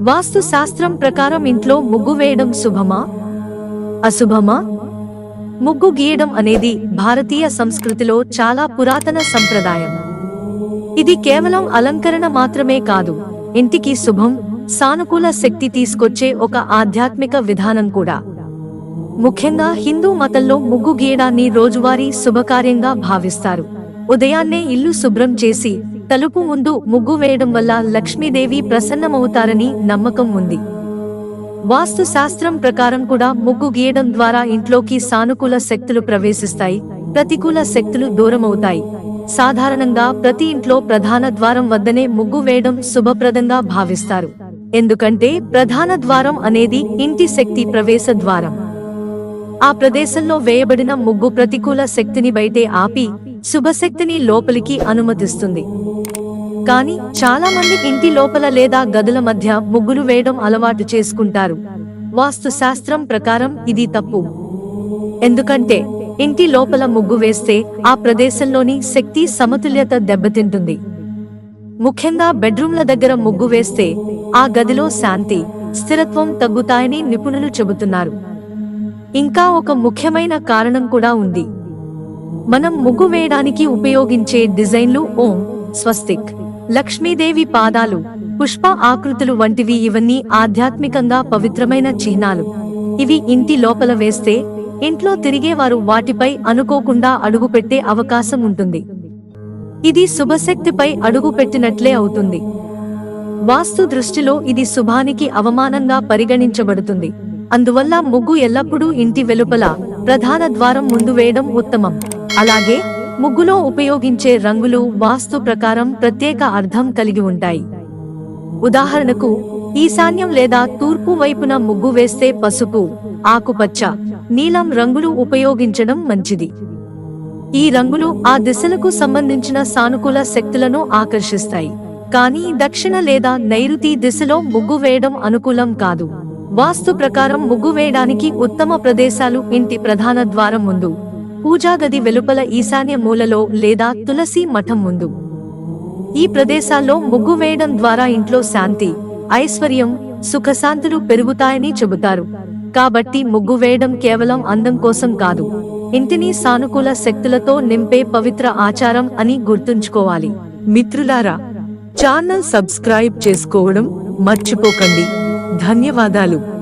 వాస్తు శాస్త్రం ప్రకారం ఇంట్లో ముగ్గు వేయడం శుభమా? అశుభమా? ముగ్గు గీయడం అనేది భారతీయ సంస్కృతిలో చాలా పురాతన సంప్రదాయం. ఇది కేవలం అలంకరణ మాత్రమే కాదు ఇంటికి శుభం సానుకూల శక్తి తీసుకొచ్చే ఒక ఆధ్యాత్మిక విధానం కూడా. ముఖ్యంగా హిందూ మతంలో ముగ్గు గీయడాన్ని రోజువారీ శుభకార్యంగా భావిస్తారు. ఉదయాన్నే ఇల్లు శుభ్రం చేసి తలుపు ముందు ముగ్గు వేయడం వల్ల లక్ష్మీదేవి ప్రసన్నమవుతారని నమ్మకం ఉంది. వాస్తు శాస్త్రం ప్రకారం కూడా ముగ్గు గీయడం ద్వారా ఇంట్లోకి సానుకూల శక్తులు ప్రవేశిస్తాయి ప్రతికూల శక్తులు దూరమవుతాయి. సాధారణంగా ప్రతి ఇంట్లో ప్రధాన ద్వారం వద్దనే ముగ్గు వేయడం శుభప్రదంగా భావిస్తారు. ఎందుకంటే ప్రధాన ద్వారం అనేది ఇంటి శక్తి ప్రవేశ ద్వారం. ఆ ప్రదేశంలో వేయబడిన ముగ్గు ప్రతికూల శక్తిని బయటే ఆపి శుభశక్తిని లోపలికి అనుమతిస్తుంది. కానీ చాలా మంది ఇంటి లోపల లేదా గదుల మధ్య ముగ్గులు వేయడం అలవాటు చేసుకుంటారు. వాస్తు శాస్త్రం ప్రకారం ఇది తప్పు. ఎందుకంటే ఇంటి లోపల ముగ్గు వేస్తే ఆ ప్రదేశంలోని శక్తి సమతుల్యత దెబ్బతింటుంది. ముఖ్యంగా బెడ్రూమ్ల దగ్గర ముగ్గు వేస్తే ఆ గదిలో శాంతి స్థిరత్వం తగ్గుతాయని నిపుణులు చెబుతున్నారు. ఇంకా ఒక ముఖ్యమైన కారణం కూడా ఉంది. మనం ముగ్గు వేయడానికి ఉపయోగించే డిజైన్లు ఓం స్వస్తిక్. లక్ష్మీదేవి పాదాలు పుష్ప ఆకృతులు వంటివి ఇవన్నీ ఆధ్యాత్మికంగా పవిత్రమైన చిహ్నాలు. ఇవి ఇంటి లోపల వేస్తే ఇంట్లో తిరిగేవారు వాటిపై అనుకోకుండా అడుగుపెట్టే అవకాశం ఉంటుంది. ఇది శుభశక్తిపై అడుగు పెట్టినట్లే అవుతుంది. వాస్తు దృష్టిలో ఇది శుభానికి అవమానంగా పరిగణించబడుతుంది. అందువల్ల ముగ్గు ఎల్లప్పుడూ ఇంటి వెలుపల ప్రధాన ద్వారం ముందు వేయడం ఉత్తమం. అలాగే ముగ్గులో ఉపయోగించే రంగులు వాస్తు ప్రకారం ప్రత్యేక అర్థం కలిగి ఉంటాయి. ఉదాహరణకు ఈశాన్యం లేదా తూర్పు వైపున ముగ్గు వేస్తే పసుపు ఆకుపచ్చ నీలం రంగులు ఉపయోగించడం మంచిది. ఈ రంగులు ఆ దిశలకు సంబంధించిన సానుకూల శక్తులను ఆకర్షిస్తాయి. కానీ దక్షిణ లేదా నైరుతి దిశలో ముగ్గు వేయడం అనుకూలం కాదు. వాస్తు ప్రకారం ముగ్గు వేయడానికి ఉత్తమ ప్రదేశాలు ఇంటి ప్రధాన ద్వారం ముందు పూజాగది వెలుపల ఈశాన్య మూలలో లేదా తులసి మఠం ముందు. ఈ ప్రదేశాల్లో ముగ్గు వేయడం ద్వారా ఇంట్లో శాంతి ఐశ్వర్యం సుఖశాంతులు పెరుగుతాయని చెబుతారు. కాబట్టి ముగ్గు వేయడం కేవలం అందం కోసం కాదు ఇంటిని సానుకూల శక్తులతో నింపే పవిత్ర ఆచారం అని గుర్తుంచుకోవాలి. మిత్రులారా ఛానల్ సబ్స్క్రైబ్ చేసుకోవడం మర్చిపోకండి. ధన్యవాదాలు.